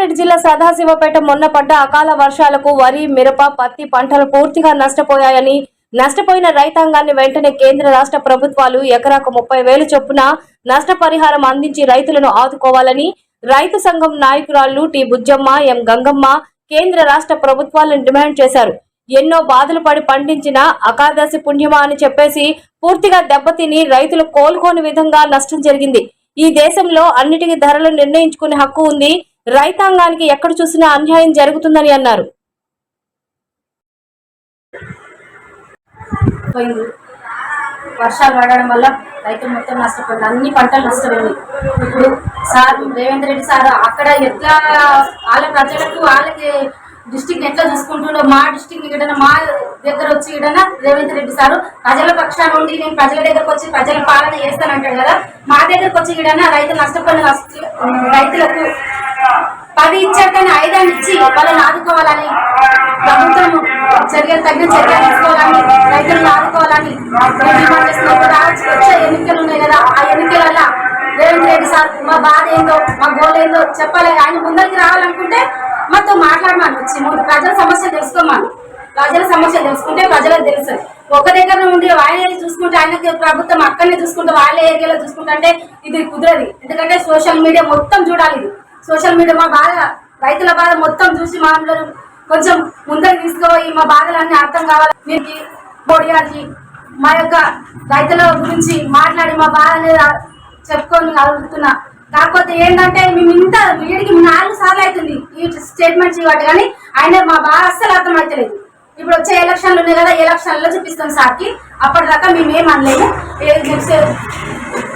రంగారెడ్డి జిల్లా సదాశివపేట మొన్న పడ్డ అకాల వర్షాలకు వరి మిరప పత్తి పంటలు పూర్తిగా నష్టపోయాయని నష్టపోయిన రైతాంగాన్ని వెంటనే కేంద్ర రాష్ట్ర ప్రభుత్వాలు ఎకరాకు ముప్పై వేలు చొప్పున నష్టపరిహారం అందించి రైతులను ఆదుకోవాలని రైతు సంఘం నాయకురాళ్ళు టి బుజ్జమ్మ ఎం గంగమ్మ కేంద్ర రాష్ట్ర ప్రభుత్వాలను డిమాండ్ చేశారు. ఎన్నో బాధలు పడి పండించిన అకాదశి పుణ్యమా అని చెప్పేసి పూర్తిగా దెబ్బతిని రైతులు కోలుకోని విధంగా నష్టం జరిగింది. ఈ దేశంలో అన్నిటికీ ధరలు నిర్ణయించుకునే హక్కు ఉంది. రైతాంగానికి ఎక్కడ చూసినా అన్యాయం జరుగుతుందని అన్నారు. పోయింది. వర్షాలు పడడం వల్ల రైతులు మొత్తం నష్టపోయింది. అన్ని పంటలు నష్టపోయింది. ఇప్పుడు సార్ రేవంత్ రెడ్డి సార్ అక్కడ ఎట్లా వాళ్ళ ప్రజలకు వాళ్ళకి డిస్టిక్ ఎట్లా చూసుకుంటుండో మా డిస్టిక్ ఇక్కడ మా దగ్గర వచ్చి ఇక్కడ రేవంత్ రెడ్డి సారు ప్రజల పక్షాన ఉండి నేను ప్రజల దగ్గరకు వచ్చి ప్రజల పాలన చేస్తానంటాడు కదా. మా దగ్గరకు వచ్చి ఇక్కడ రైతులు నష్టపోయిన రైతులకు పది ఇచ్చారు కానీ ఐదాన్ని ఇచ్చి వాళ్ళని ఆదుకోవాలని ప్రభుత్వం చర్యలు తగిన చర్యలు తీసుకోవాలని రైతులను ఆదుకోవాలని డిమాండ్ వచ్చే ఎన్నికలు ఉన్నాయి కదా ఆ ఎన్నికల రేవంత్ రెడ్డి సార్ మా బాధ ఏందో మా గోల్ ఏందో చెప్పాలి. ఆయన ముందరికి రావాలనుకుంటే మాతో మాట్లాడమని. వచ్చి మూడు ప్రజల సమస్య తెలుసుకోమని. ప్రజల సమస్య తెలుసుకుంటే ప్రజలకు తెలుసు. ఒక దగ్గర ఉండి ఆయన చూసుకుంటే ఆయనకి ప్రభుత్వం అక్కడనే చూసుకుంటే వాళ్ళ ఏరియాలో చూసుకుంటే అంటే ఇది కుదరదు. ఎందుకంటే సోషల్ మీడియా మొత్తం చూడాలి ఇది. సోషల్ మీడియా మా బాధ రైతుల బాధ మొత్తం చూసి మా కొంచెం ముందరికి తీసుకుపోయి మా బాధలన్నీ అర్థం కావాలి. దీనికి మోడీ మా యొక్క రైతుల గురించి మాట్లాడి మా బాధ అనేది చెప్పుకొని అడుగుతున్నా. కాకపోతే ఏంటంటే మేము ఇంత వీడికి నాలుగు సార్లు అవుతుంది ఈ స్టేట్మెంట్స్ ఇవ్వట్టు కానీ ఆయన మా బాధ అస్సలు అర్థం అవుతలేదు ఇప్పుడు వచ్చే ఎలక్షన్లు ఉన్నాయి కదా ఎలక్షన్లో చూపిస్తాం సార్కి. అప్పటిదాకా మేము ఏం అనలేము